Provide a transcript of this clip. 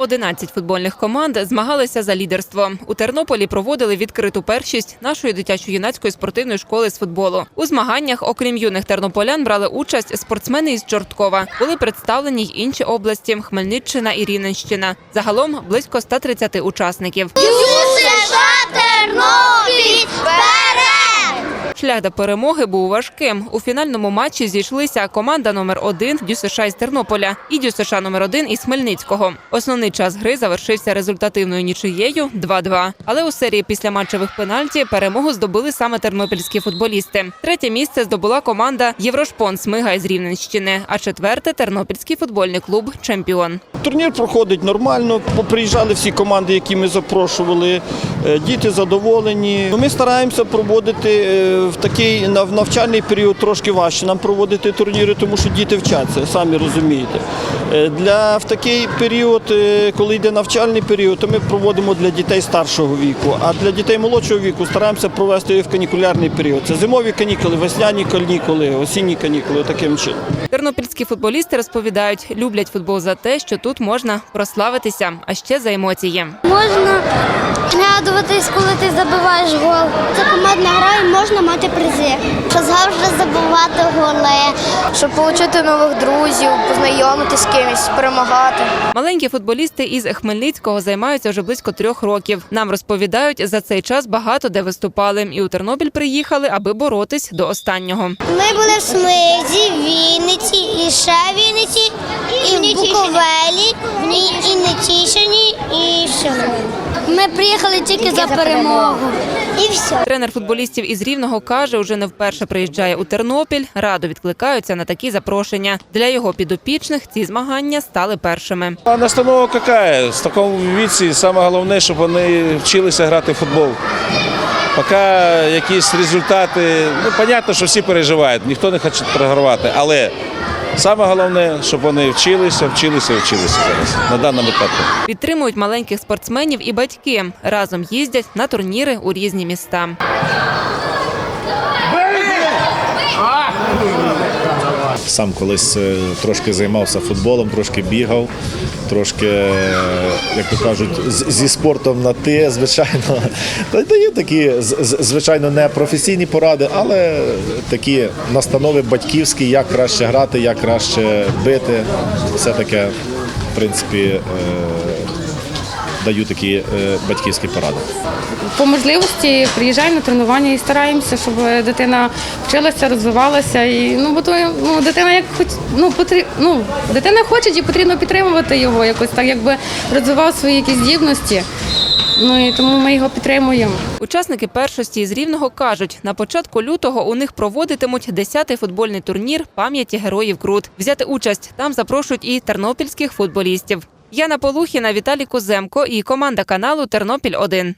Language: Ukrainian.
11 футбольних команд змагалися за лідерство. У Тернополі проводили відкриту першість нашої дитячо-юнацької спортивної школи з футболу. У змаганнях, окрім юних тернополян, брали участь спортсмени із Чорткова. Були представлені й інші області Хмельниччина і Рівненщина. Загалом близько 130 учасників. Тернопіль! Шлях до перемоги був важким. У фінальному матчі зійшлися команда номер 1 ДЮСШ із Тернополя і ДЮСШ номер 1 із Хмельницького. Основний час гри завершився результативною нічиєю 2-2. Але у серії після матчевих пенальті перемогу здобули саме тернопільські футболісти. Третє місце здобула команда Єврошпон Смига із Рівненщини, а четверте тернопільський футбольний клуб Чемпіон. Турнір проходить нормально. Приїжджали всі команди, які ми запрошували. Е, Діти задоволені. Ми стараємося проводити е, в такий нав- навчальний період трошки важче нам проводити турніри, тому що діти вчаться, самі розумієте. Е, Для в такий період, е, коли йде навчальний період, то ми проводимо для дітей старшого віку. А для дітей молодшого віку стараємося провести в канікулярний період. Це зимові канікули, весняні канікули, осінні канікули. Таким чином. Тернопільські футболісти розповідають, люблять футбол за те, що тут можна прославитися, а ще за емоції. Можна радуватись, коли ти забиваєш гол. Це командна гра можна мати призи. Що завжди забивати голи. щоб отримати нових друзів, познайомитися з кимось, перемагати. Маленькі футболісти із Хмельницького займаються вже близько трьох років. Нам розповідають, за цей час багато де виступали, і у Тернопіль приїхали, аби боротись до останнього. Ми були в Смизі, Вінниці, і ще в Вінниці, і в Буковелі, і, і Нетішині, і ще. Ми приїхали тільки за перемогу. І все. Тренер футболістів із Рівного каже, уже не вперше приїжджає у Тернопіль. Радо відкликаються на такі запрошення. Для його підопічних ці змагання стали першими. А настанова какая? В такому віці саме головне, щоб вони вчилися грати в футбол. Поки якісь результати, ну, понятно, що всі переживають, ніхто не хоче програвати, але саме головне, щоб вони вчилися, вчилися, вчилися зараз на даному етапі. Підтримують маленьких спортсменів і батьки. Разом їздять на турніри у різні міста. Сам колись е, трошки займався футболом, трошки бігав, трошки, е, як то кажуть, зі спортом на ти, звичайно. Даю такі, звичайно, не професійні поради, але такі настанови батьківські, як краще грати, як краще бити. Все таке, в принципі, е, даю такі е, батьківські поради. по можливості приїжджаємо на тренування і стараємося, щоб дитина вчилася, розвивалася. І ну бо то ну дитина як хоч ну потріб, ну дитина хоче і потрібно підтримувати його якось так, якби розвивав свої якісь здібності. Ну і тому ми його підтримуємо. Учасники першості із Рівного кажуть, на початку лютого у них проводитимуть 10-й футбольний турнір пам'яті героїв Крут. Взяти участь там запрошують і тернопільських футболістів. Яна Полухіна, Віталій Куземко і команда каналу Тернопіль 1